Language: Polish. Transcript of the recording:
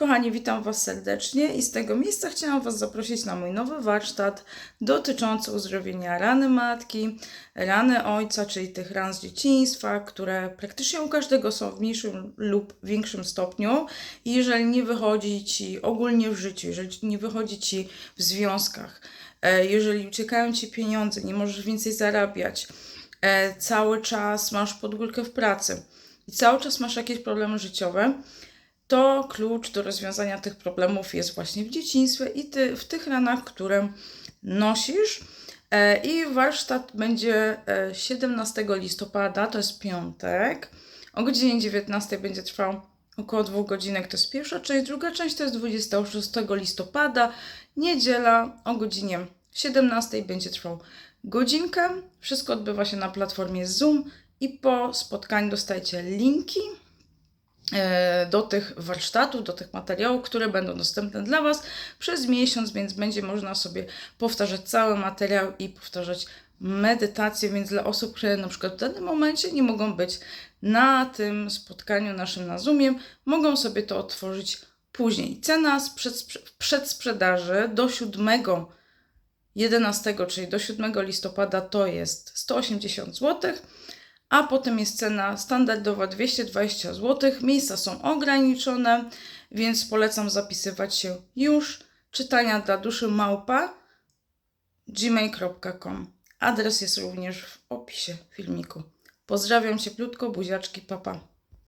Kochani, witam Was serdecznie i z tego miejsca chciałam Was zaprosić na mój nowy warsztat dotyczący uzdrowienia rany matki, rany ojca, czyli tych ran z dzieciństwa, które praktycznie u każdego są w mniejszym lub większym stopniu. I jeżeli nie wychodzi Ci ogólnie w życiu, jeżeli nie wychodzi Ci w związkach, e, jeżeli uciekają Ci pieniądze, nie możesz więcej zarabiać, e, cały czas masz podgórkę w pracy i cały czas masz jakieś problemy życiowe, to klucz do rozwiązania tych problemów jest właśnie w dzieciństwie i ty, w tych ranach, które nosisz. E, I warsztat będzie e, 17 listopada, to jest piątek. O godzinie 19 będzie trwał około dwóch godzinek, to jest pierwsza część. Druga część to jest 26 listopada, niedziela o godzinie 17 będzie trwał godzinkę. Wszystko odbywa się na platformie Zoom i po spotkaniu dostajecie linki e, do tych warsztatów, do tych materiałów, które będą dostępne dla Was przez miesiąc, więc będzie można sobie powtarzać cały materiał i powtarzać medytację, więc dla osób, które na przykład w danym momencie nie mogą być na tym spotkaniu naszym na Zoomie, mogą sobie to otworzyć później. Cena z przed, przedsprzedaży do 7 11, czyli do 7 listopada to jest 180 zł a potem jest cena standardowa 220 zł. Miejsca są ograniczone, więc polecam zapisywać się już. Czytania dla duszy małpa gmail.com. Adres jest również w opisie filmiku. Pozdrawiam cieplutko, buziaczki, papa.